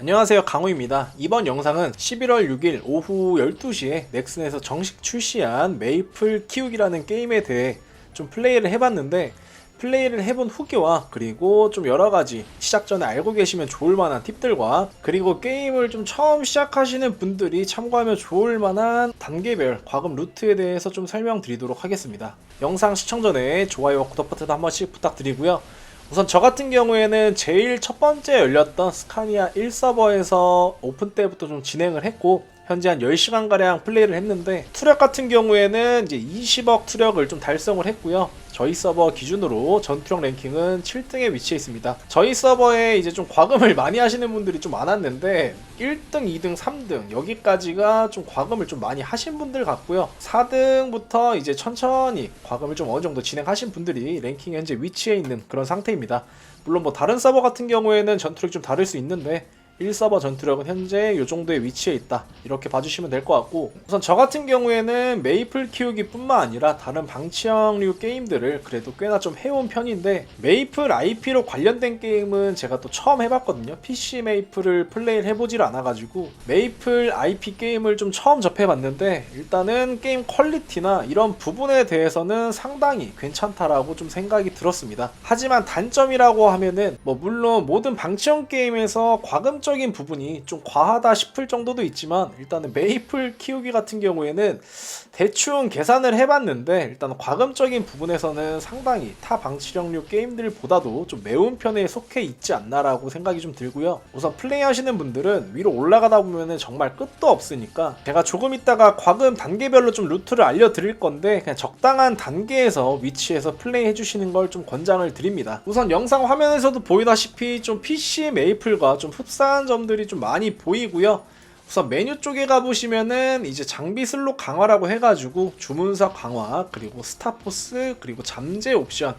안녕하세요 강호입니다. 이번 영상은 11월 6일 오후 12시에 넥슨에서 정식 출시한 메이플 키우기라는 게임에 대해 좀 플레이를 해봤는데 플레이를 해본 후기와 그리고 좀 여러가지 시작 전에 알고 계시면 좋을 만한 팁들과 그리고 게임을 좀 처음 시작하시는 분들이 참고하면 좋을 만한 단계별 과금 루트에 대해서 좀 설명드리도록 하겠습니다. 영상 시청 전에 좋아요와 구독 버튼 한 번씩 부탁드리고요 우선 저 같은 경우에는 제일 첫 번째 열렸던 스카니아 1서버에서 오픈 때부터 좀 진행을 했고 현재 한 10시간가량 플레이를 했는데 투력 같은 경우에는 이제 20억 투력을 좀 달성을 했고요. 저희 서버 기준으로 전투력 랭킹은 7등에 위치해 있습니다. 저희 서버에 이제 좀 과금을 많이 하시는 분들이 좀 많았는데 1등, 2등, 3등 여기까지가 좀 과금을 좀 많이 하신 분들 같고요. 4등부터 이제 천천히 과금을 좀 어느 정도 진행하신 분들이 랭킹 현재 위치해 있는 그런 상태입니다. 물론 뭐 다른 서버 같은 경우에는 전투력이 좀 다를 수 있는데 1서버 전투력은 현재 이 정도의 위치에 있다. 이렇게 봐주시면 될 것 같고 우선 저 같은 경우에는 메이플 키우기 뿐만 아니라 다른 방치형류 게임들을 그래도 꽤나 좀 해온 편인데 메이플 IP로 관련된 게임은 제가 또 처음 해봤거든요. PC 메이플을 플레이를 해보질 않아가지고 메이플 IP 게임을 좀 처음 접해봤는데 일단은 게임 퀄리티나 이런 부분에 대해서는 상당히 괜찮다라고 좀 생각이 들었습니다. 하지만 단점이라고 하면은 뭐 물론 모든 방치형 게임에서 과금 적인 부분이 좀 과하다 싶을 정도도 있지만 일단은 메이플 키우기 같은 경우에는 대충 계산을 해봤는데 일단 과금적인 부분에서는 상당히 타 방치력류 게임들보다도 좀 매운 편에 속해 있지 않나라고 생각이 좀 들고요. 우선 플레이하시는 분들은 위로 올라가다 보면은 정말 끝도 없으니까 제가 조금 있다가 과금 단계별로 좀 루트를 알려드릴 건데 그냥 적당한 단계에서 위치해서 플레이 해 주시는 걸 좀 권장을 드립니다. 우선 영상 화면에서도 보이다시피 좀 PC 메이플과 좀 흡사 한 점들이 좀 많이 보이고요. 우선 메뉴 쪽에 가보시면은 이제 장비 슬롯 강화라고 해가지고 주문서 강화 그리고 스타포스 그리고 잠재 옵션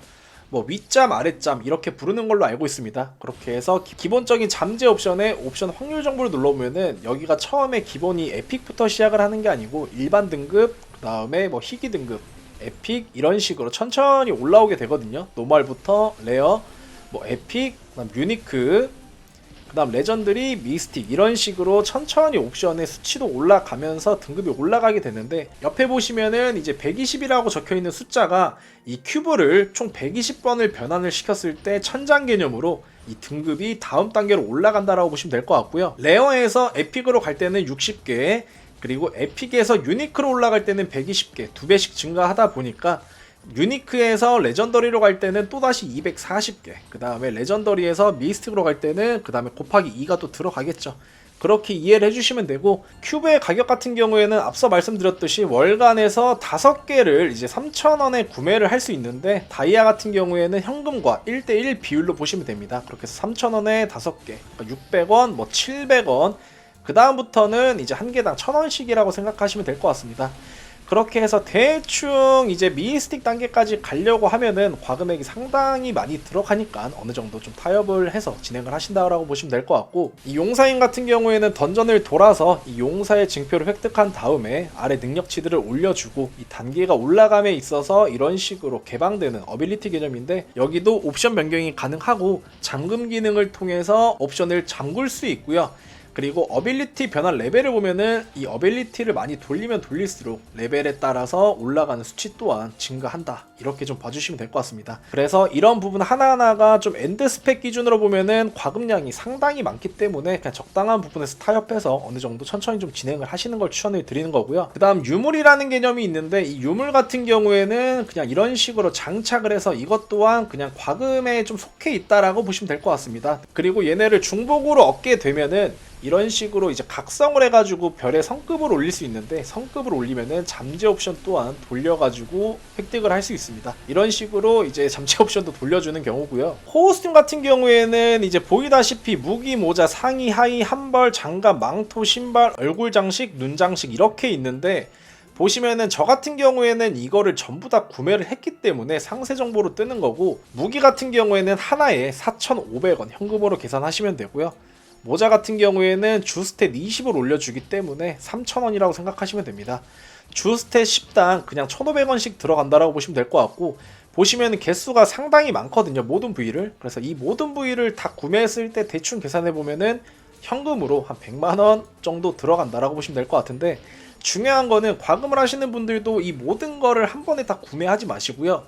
뭐 윗잠 아랫잠 이렇게 부르는 걸로 알고 있습니다 그렇게 해서 기- 기본적인 잠재 옵션에 옵션 확률 정보를 눌러보면은 여기가 처음에 기본이 에픽부터 시작을 하는 게 아니고 일반 등급 그 다음에 뭐 희귀 등급 에픽 이런 식으로 천천히 올라오게 되거든요 노멀부터 레어 뭐 에픽 그다음 유니크 그 다음 레전드리, 미스틱 이런 식으로 천천히 옵션의 수치도 올라가면서 등급이 올라가게 되는데 옆에 보시면은 이제 120이라고 적혀있는 숫자가 이 큐브를 총 120번을 변환을 시켰을 때 천장 개념으로 이 등급이 다음 단계로 올라간다라고 보시면 될 것 같고요. 레어에서 에픽으로 갈 때는 60개 그리고 에픽에서 유니크로 올라갈 때는 120개 두 배씩 증가하다 보니까 유니크에서 레전더리로 갈 때는 또다시 240개 그 다음에 레전더리에서 미스틱으로 갈 때는 그 다음에 곱하기 2가 또 들어가겠죠. 그렇게 이해를 해주시면 되고 큐브의 가격 같은 경우에는 앞서 말씀드렸듯이 월간에서 5개를 이제 3,000원에 구매를 할 수 있는데 다이아 같은 경우에는 현금과 1대1 비율로 보시면 됩니다. 그렇게 해서 3,000원에 5개 그러니까 600원 뭐 700원 그 다음부터는 이제 한 개당 1,000원씩이라고 생각하시면 될 것 같습니다 그렇게 해서 대충 이제 미스틱 단계까지 가려고 하면은 과금액이 상당히 많이 들어가니까 어느 정도 좀 타협을 해서 진행을 하신다라고 보시면 될 것 같고 이 용사인 같은 경우에는 던전을 돌아서 이 용사의 징표를 획득한 다음에 아래 능력치들을 올려주고 이 단계가 올라감에 있어서 이런 식으로 개방되는 어빌리티 개념인데 여기도 옵션 변경이 가능하고 잠금 기능을 통해서 옵션을 잠글 수 있고요. 그리고 어빌리티 변화 레벨을 보면은 이 어빌리티를 많이 돌리면 돌릴수록 레벨에 따라서 올라가는 수치 또한 증가한다. 이렇게 좀 봐주시면 될 것 같습니다. 그래서 이런 부분 하나하나가 좀 엔드 스펙 기준으로 보면은 과금량이 상당히 많기 때문에 그냥 적당한 부분에서 타협해서 어느 정도 천천히 좀 진행을 하시는 걸 추천을 드리는 거고요. 그 다음 유물이라는 개념이 있는데 이 유물 같은 경우에는 그냥 이런 식으로 장착을 해서 이것 또한 그냥 과금에 좀 속해 있다라고 보시면 될 것 같습니다. 그리고 얘네를 중복으로 얻게 되면은 이런 식으로 이제 각성을 해가지고 별의 성급을 올릴 수 있는데 성급을 올리면은 잠재 옵션 또한 돌려가지고 획득을 할 수 있습니다. 이런 식으로 이제 잠재 옵션도 돌려주는 경우고요. 호스팅 같은 경우에는 이제 보이다시피 무기, 모자, 상의, 하의, 한벌, 장갑, 망토, 신발, 얼굴 장식, 눈 장식 이렇게 있는데 보시면은 저 같은 경우에는 이거를 전부 다 구매를 했기 때문에 상세 정보로 뜨는 거고 무기 같은 경우에는 하나에 4,500원 현금으로 계산하시면 되고요. 모자 같은 경우에는 주스탯 20을 올려주기 때문에 3,000원이라고 생각하시면 됩니다. 주스탯 10당 그냥 1,500원씩 들어간다라고 보시면 될 것 같고 보시면 개수가 상당히 많거든요. 모든 부위를. 그래서 이 모든 부위를 다 구매했을 때 대충 계산해 보면은 현금으로 한 100만 원 정도 들어간다라고 보시면 될 것 같은데 중요한 거는 과금을 하시는 분들도 이 모든 거를 한 번에 다 구매하지 마시고요.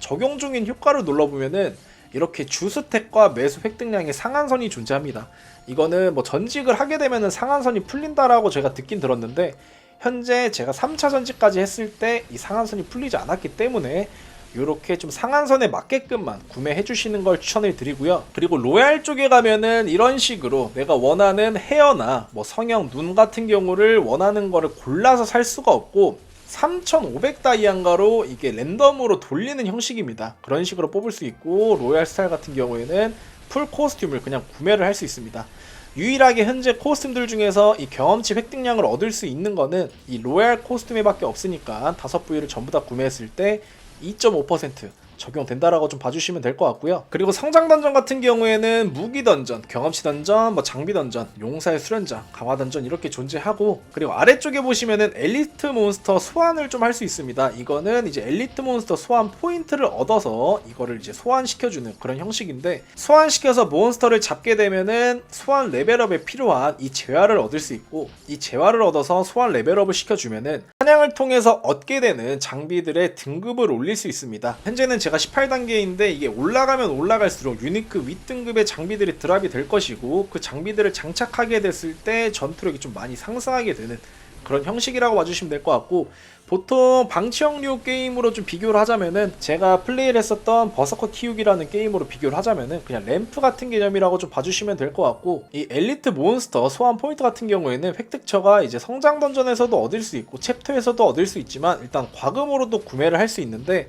적용 중인 효과를 눌러보면은 이렇게 주스택과 매수 획득량의 상한선이 존재합니다. 이거는 뭐 전직을 하게 되면은 상한선이 풀린다라고 제가 듣긴 들었는데 현재 제가 3차 전직까지 했을 때 이 상한선이 풀리지 않았기 때문에 이렇게 좀 상한선에 맞게끔만 구매해 주시는 걸 추천을 드리고요. 그리고 로얄 쪽에 가면은 이런 식으로 내가 원하는 헤어나 뭐 성형, 눈 같은 경우를 원하는 거를 골라서 살 수가 없고 3,500 다이안가로 이게 랜덤으로 돌리는 형식입니다. 그런 식으로 뽑을 수 있고 로얄 스타일 같은 경우에는 풀 코스튬을 그냥 구매를 할 수 있습니다. 유일하게 현재 코스튬들 중에서 이 경험치 획득량을 얻을 수 있는 거는 이 로얄 코스튬에밖에 없으니까 다섯 부위를 전부 다 구매했을 때 2.5% 적용된다라고 좀 봐주시면 될 것 같고요. 그리고 성장 던전 같은 경우에는 무기 던전, 경험치 던전, 뭐 장비 던전, 용사의 수련장, 강화 던전 이렇게 존재하고 그리고 아래쪽에 보시면은 엘리트 몬스터 소환을 좀 할 수 있습니다. 이거는 이제 엘리트 몬스터 소환 포인트를 얻어서 이거를 이제 소환시켜주는 그런 형식인데 소환시켜서 몬스터를 잡게 되면은 소환 레벨업에 필요한 이 재화를 얻을 수 있고 이 재화를 얻어서 소환 레벨업을 시켜주면은 사냥을 통해서 얻게 되는 장비들의 등급을 올릴 수 있습니다. 현재는 제가 18단계인데 이게 올라가면 올라갈수록 유니크 윗등급의 장비들이 드랍이 될 것이고 그 장비들을 장착하게 됐을 때 전투력이 좀 많이 상승하게 되는 그런 형식이라고 봐주시면 될 것 같고 보통 방치형류 게임으로 좀 비교를 하자면은 제가 플레이를 했었던 버서커 키우기라는 게임으로 비교를 하자면은 그냥 램프 같은 개념이라고 좀 봐주시면 될 것 같고 이 엘리트 몬스터 소환 포인트 같은 경우에는 획득처가 이제 성장 던전에서도 얻을 수 있고 챕터에서도 얻을 수 있지만 일단 과금으로도 구매를 할 수 있는데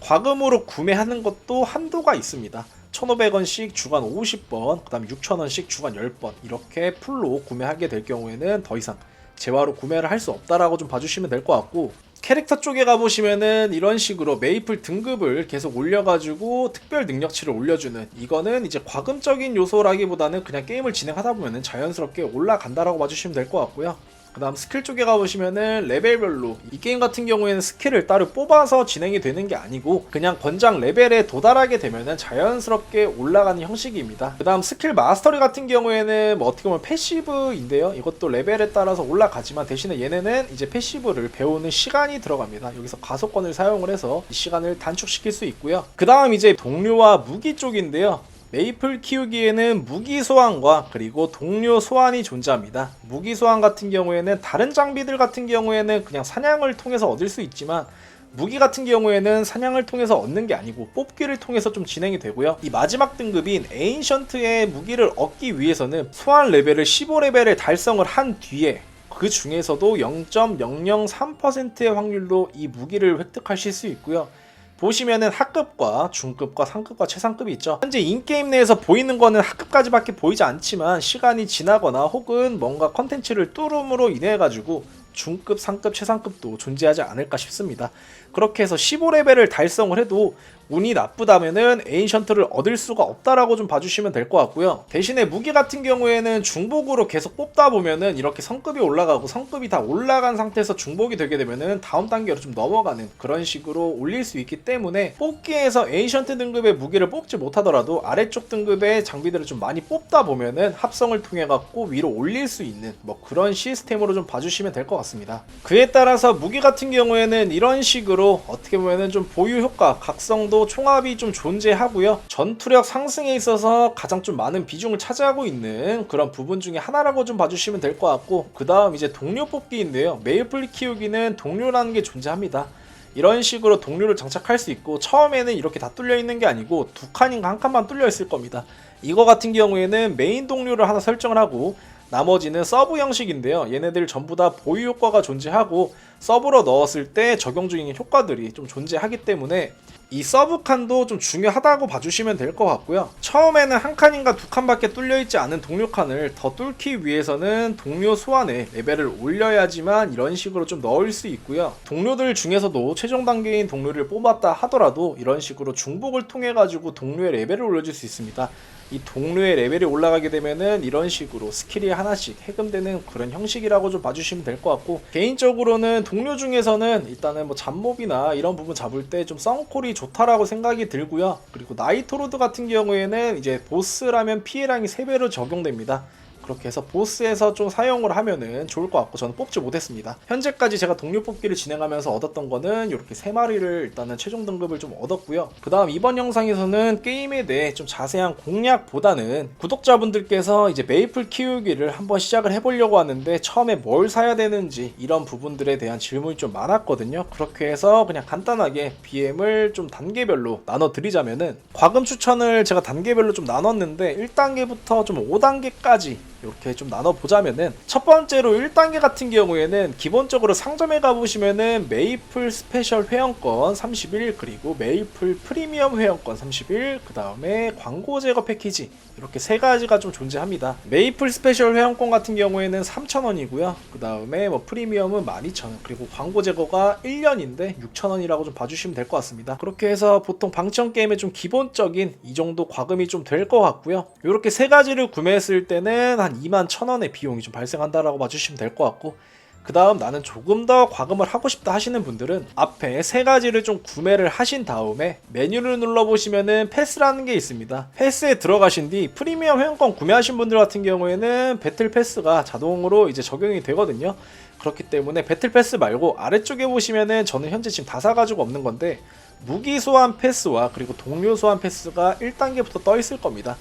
과금으로 구매하는 것도 한도가 있습니다. 1,500원씩 주간 50번, 그 다음에 6,000원씩 주간 10번 이렇게 풀로 구매하게 될 경우에는 더 이상 재화로 구매를 할 수 없다라고 좀 봐주시면 될 것 같고 캐릭터 쪽에 가보시면은 이런 식으로 메이플 등급을 계속 올려가지고 특별 능력치를 올려주는 이거는 이제 과금적인 요소라기보다는 그냥 게임을 진행하다 보면은 자연스럽게 올라간다라고 봐주시면 될 것 같고요. 그 다음 스킬 쪽에 가보시면은 레벨별로 이 게임 같은 경우에는 스킬을 따로 뽑아서 진행이 되는 게 아니고 그냥 권장 레벨에 도달하게 되면은 자연스럽게 올라가는 형식입니다. 그 다음 스킬 마스터리 같은 경우에는 뭐 어떻게 보면 패시브인데요. 이것도 레벨에 따라서 올라가지만 대신에 얘네는 이제 패시브를 배우는 시간이 들어갑니다. 여기서 가속권을 사용을 해서 이 시간을 단축시킬 수 있고요. 그 다음 이제 동료와 무기 쪽인데요. 메이플 키우기에는 무기 소환과 그리고 동료 소환이 존재합니다. 무기 소환 같은 경우에는 다른 장비들 같은 경우에는 그냥 사냥을 통해서 얻을 수 있지만 무기 같은 경우에는 사냥을 통해서 얻는 게 아니고 뽑기를 통해서 좀 진행이 되고요. 이 마지막 등급인 에인션트의 무기를 얻기 위해서는 소환 레벨을 15레벨에 달성을 한 뒤에 그 중에서도 0.003%의 확률로 이 무기를 획득하실 수 있고요. 보시면은 하급과 중급과 상급과 최상급이 있죠. 현재 인게임 내에서 보이는 거는 하급까지밖에 보이지 않지만 시간이 지나거나 혹은 뭔가 컨텐츠를 뚫음으로 인해 가지고 중급, 상급, 최상급도 존재하지 않을까 싶습니다. 그렇게 해서 15레벨을 달성을 해도 운이 나쁘다면은 에인션트를 얻을 수가 없다라고 좀 봐주시면 될 것 같고요. 대신에 무기 같은 경우에는 중복으로 계속 뽑다 보면은 이렇게 성급이 올라가고 성급이 다 올라간 상태에서 중복이 되게 되면은 다음 단계로 좀 넘어가는 그런 식으로 올릴 수 있기 때문에 뽑기에서 에인션트 등급의 무기를 뽑지 못하더라도 아래쪽 등급의 장비들을 좀 많이 뽑다 보면은 합성을 통해 갖고 위로 올릴 수 있는 뭐 그런 시스템으로 좀 봐주시면 될 것 같습니다. 그에 따라서 무기 같은 경우에는 이런 식으로 어떻게 보면은 좀 보유 효과, 각성도 총합이 좀 존재하고요. 전투력 상승에 있어서 가장 좀 많은 비중을 차지하고 있는 그런 부분 중에 하나라고 좀 봐주시면 될 것 같고 그 다음 이제 동료 뽑기인데요. 메이플 키우기는 동료라는 게 존재합니다. 이런 식으로 동료를 장착할 수 있고 처음에는 이렇게 다 뚫려 있는 게 아니고 두 칸인가 한 칸만 뚫려 있을 겁니다. 이거 같은 경우에는 메인 동료를 하나 설정을 하고 나머지는 서브 형식인데요. 얘네들 전부 다 보유 효과가 존재하고 서브로 넣었을 때 적용 중인 효과들이 좀 존재하기 때문에 이 서브 칸도 좀 중요하다고 봐주시면 될 것 같고요. 처음에는 한 칸인가 두 칸밖에 뚫려 있지 않은 동료 칸을 더 뚫기 위해서는 동료 소환에 레벨을 올려야지만 이런 식으로 좀 넣을 수 있고요. 동료들 중에서도 최종 단계인 동료를 뽑았다 하더라도 이런 식으로 중복을 통해 가지고 동료의 레벨을 올려줄 수 있습니다. 이 동료의 레벨이 올라가게 되면은 이런 식으로 스킬이 하나씩 해금되는 그런 형식이라고 좀 봐주시면 될 것 같고 개인적으로는 동료 중에서는 일단은 뭐 잡몹이나 이런 부분 잡을 때 좀 썬콜이 좋다라고 생각이 들고요. 그리고 나이토로드 같은 경우에는 이제 보스라면 피해량이 3배로 적용됩니다 그렇게 해서 보스에서 좀 사용을 하면은 좋을 것 같고 저는 뽑지 못했습니다. 현재까지 제가 동료 뽑기를 진행하면서 얻었던 거는 이렇게 세 마리를 일단은 최종 등급을 좀 얻었고요. 그 다음 이번 영상에서는 게임에 대해 좀 자세한 공략보다는 구독자분들께서 이제 메이플 키우기를 한번 시작을 해보려고 하는데 처음에 뭘 사야 되는지 이런 부분들에 대한 질문이 좀 많았거든요. 그렇게 해서 그냥 간단하게 BM을 좀 단계별로 나눠 드리자면은 과금 추천을 제가 단계별로 좀 나눴는데 1단계부터 좀 5단계까지 이렇게 좀 나눠 보자면은 첫 번째로 1단계 같은 경우에는 기본적으로 상점에 가보시면은 메이플 스페셜 회원권 31 그리고 메이플 프리미엄 회원권 31 그 다음에 광고 제거 패키지 이렇게 세 가지가 좀 존재합니다. 메이플 스페셜 회원권 같은 경우에는 3,000원이고요. 그 다음에 뭐 프리미엄은 12,000원 그리고 광고 제거가 1년인데 6,000원이라고 좀 봐주시면 될 것 같습니다. 그렇게 해서 보통 방청 게임의 좀 기본적인 이 정도 과금이 좀 될 것 같고요. 이렇게 세 가지를 구매했을 때는 한 2만 1,000원의 비용이 좀 발생한다라고 봐주시면 될 것 같고 그 다음 나는 조금 더 과금을 하고 싶다 하시는 분들은 앞에 세 가지를 좀 구매를 하신 다음에 메뉴를 눌러보시면은 패스라는 게 있습니다. 패스에 들어가신 뒤 프리미엄 회원권 구매하신 분들 같은 경우에는 배틀 패스가 자동으로 이제 적용이 되거든요. 그렇기 때문에 배틀 패스 말고 아래쪽에 보시면은 저는 현재 지금 다 사가지고 없는 건데 무기 소환 패스와 그리고 동료 소환 패스가 1단계부터 떠 있을 겁니다.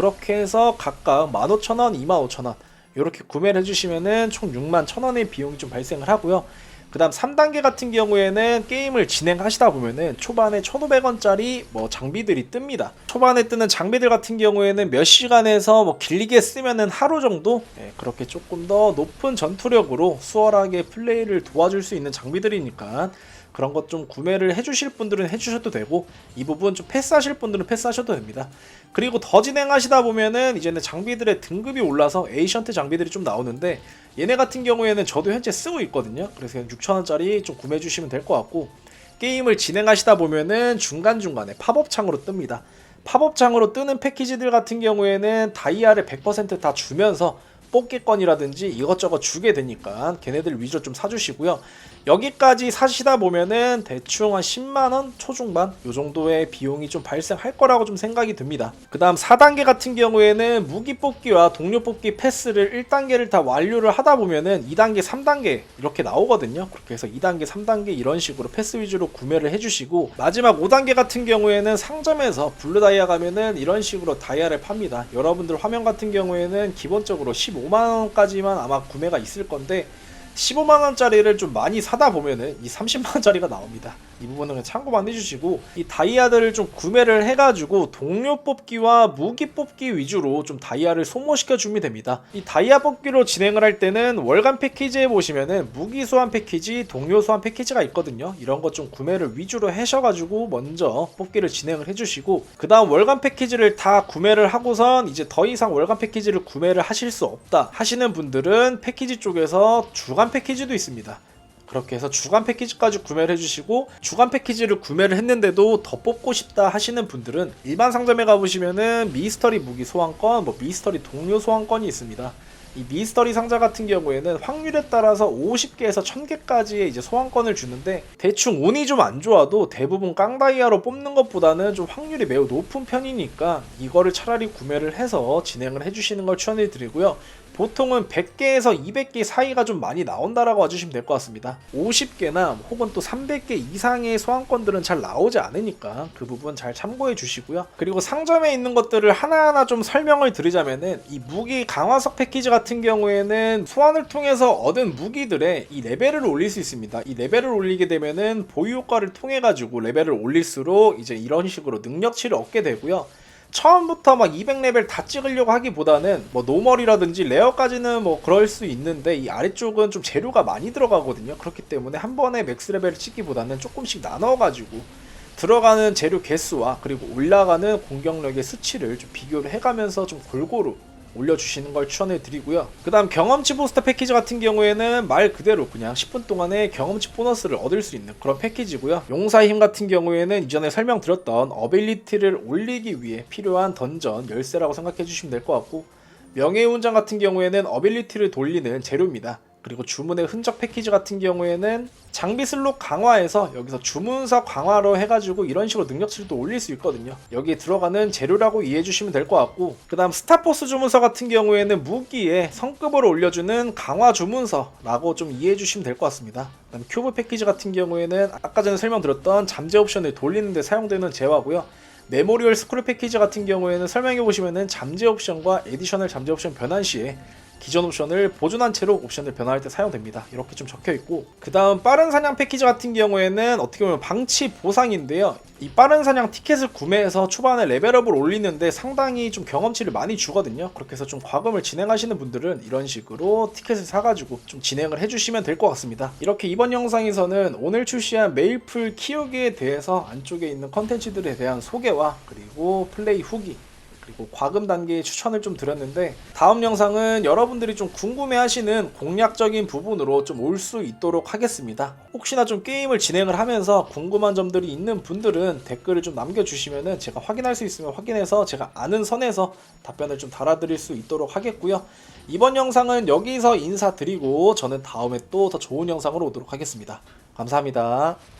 그렇게 해서 각각 15,000원, 25,000원 이렇게 구매를 해주시면은 총 6만 1,000원의 비용이 좀 발생을 하고요. 그 다음 3단계 같은 경우에는 게임을 진행하시다 보면은 초반에 1,500원짜리 뭐 장비들이 뜹니다. 초반에 뜨는 장비들 같은 경우에는 몇 시간에서 뭐 길게 쓰면은 하루 정도 예, 그렇게 조금 더 높은 전투력으로 수월하게 플레이를 도와줄 수 있는 장비들이니까 그런 것 좀 구매를 해주실 분들은 해주셔도 되고 이 부분 좀 패스하실 분들은 패스하셔도 됩니다. 그리고 더 진행하시다 보면은 이제는 장비들의 등급이 올라서 에이션트 장비들이 좀 나오는데 얘네 같은 경우에는 저도 현재 쓰고 있거든요. 그래서 6,000원짜리 좀 구매해 주시면 될 것 같고 게임을 진행하시다 보면은 중간중간에 팝업 창으로 뜹니다. 팝업 창으로 뜨는 패키지들 같은 경우에는 다이아를 100%다 주면서 뽑기권이라든지 이것저것 주게 되니까 걔네들 위주로 좀 사주시고요. 여기까지 사시다 보면은 대충 한 10만원 초중반 요 정도의 비용이 좀 발생할 거라고 좀 생각이 듭니다. 그 다음 4단계 같은 경우에는 무기 뽑기와 동료 뽑기 패스를 1단계를 다 완료를 하다 보면은 2단계, 3단계 이렇게 나오거든요. 그렇게 해서 2단계, 3단계 이런 식으로 패스 위주로 구매를 해주시고 마지막 5단계 같은 경우에는 상점에서 블루 다이아 가면은 이런 식으로 다이아를 팝니다. 여러분들 화면 같은 경우에는 기본적으로 15만원까지만 아마 구매가 있을 건데 15만원짜리를 좀 많이 사다 보면은 이 30만원짜리가 나옵니다. 이 부분은 참고만 해주시고 이 다이아들을 좀 구매를 해가지고 동료 뽑기와 무기 뽑기 위주로 좀 다이아를 소모시켜 주면 됩니다. 이 다이아 뽑기로 진행을 할 때는 월간 패키지에 보시면은 무기 소환 패키지, 동료 소환 패키지가 있거든요. 이런 것 좀 구매를 위주로 하셔가지고 먼저 뽑기를 진행을 해주시고 그 다음 월간 패키지를 다 구매를 하고선 이제 더 이상 월간 패키지를 구매를 하실 수 없다 하시는 분들은 패키지 쪽에서 주간 패키지도 있습니다. 그렇게 해서 주간 패키지까지 구매를 해주시고 주간 패키지를 구매를 했는데도 더 뽑고 싶다 하시는 분들은 일반 상점에 가보시면은 미스터리 무기 소환권, 뭐 미스터리 동료 소환권이 있습니다. 이 미스터리 상자 같은 경우에는 확률에 따라서 50개에서 1000개까지의 이제 소환권을 주는데 대충 운이 좀 안 좋아도 대부분 깡다이아로 뽑는 것보다는 좀 확률이 매우 높은 편이니까 이거를 차라리 구매를 해서 진행을 해주시는 걸 추천해 드리고요. 보통은 100개에서 200개 사이가 좀 많이 나온다라고 와주시면 될 것 같습니다. 50개나 혹은 또 300개 이상의 소환권들은 잘 나오지 않으니까 그 부분 잘 참고해 주시고요. 그리고 상점에 있는 것들을 하나하나 좀 설명을 드리자면은 이 무기 강화석 패키지 같은 경우에는 소환을 통해서 얻은 무기들의 이 레벨을 올릴 수 있습니다. 이 레벨을 올리게 되면은 보유 효과를 통해 가지고 레벨을 올릴수록 이제 이런 식으로 능력치를 얻게 되고요. 처음부터 막 200레벨 다 찍으려고 하기보다는 뭐 노멀이라든지 레어까지는 뭐 그럴 수 있는데 이 아래쪽은 좀 재료가 많이 들어가거든요. 그렇기 때문에 한 번에 맥스 레벨을 찍기보다는 조금씩 나눠가지고 들어가는 재료 개수와 그리고 올라가는 공격력의 수치를 좀 비교를 해가면서 좀 골고루 올려주시는 걸 추천해 드리고요. 그 다음 경험치 보스터 패키지 같은 경우에는 말 그대로 그냥 10분 동안의 경험치 보너스를 얻을 수 있는 그런 패키지고요. 용사의 힘 같은 경우에는 이전에 설명드렸던 어빌리티를 올리기 위해 필요한 던전 열쇠라고 생각해 주시면 될 것 같고 명예의 훈장 같은 경우에는 어빌리티를 돌리는 재료입니다. 그리고 주문의 흔적 패키지 같은 경우에는 장비 슬롯 강화해서 여기서 주문서 강화로 해가지고 이런 식으로 능력치도 올릴 수 있거든요. 여기에 들어가는 재료라고 이해해 주시면 될 것 같고 그 다음 스타포스 주문서 같은 경우에는 무기에 성급을 올려주는 강화 주문서라고 좀 이해해 주시면 될 것 같습니다. 그 다음 큐브 패키지 같은 경우에는 아까 전에 설명드렸던 잠재 옵션을 돌리는 데 사용되는 재화고요. 메모리얼 스크롤 패키지 같은 경우에는 설명해 보시면은 잠재 옵션과 에디셔널 잠재 옵션 변환 시에 기존 옵션을 보존한 채로 옵션을 변화할 때 사용됩니다. 이렇게 좀 적혀 있고 그 다음 빠른 사냥 패키지 같은 경우에는 어떻게 보면 방치 보상인데요. 이 빠른 사냥 티켓을 구매해서 초반에 레벨업을 올리는데 상당히 좀 경험치를 많이 주거든요. 그렇게 해서 좀 과금을 진행하시는 분들은 이런 식으로 티켓을 사가지고 좀 진행을 해주시면 될 것 같습니다. 이렇게 이번 영상에서는 오늘 출시한 메이플 키우기에 대해서 안쪽에 있는 컨텐츠들에 대한 소개와 그리고 플레이 후기 그리고 과금 단계의 추천을 좀 드렸는데 다음 영상은 여러분들이 좀 궁금해하시는 공략적인 부분으로 좀 올 수 있도록 하겠습니다. 혹시나 좀 게임을 진행을 하면서 궁금한 점들이 있는 분들은 댓글을 좀 남겨주시면은 제가 확인할 수 있으면 확인해서 제가 아는 선에서 답변을 좀 달아드릴 수 있도록 하겠고요. 이번 영상은 여기서 인사드리고 저는 다음에 또 더 좋은 영상으로 오도록 하겠습니다. 감사합니다.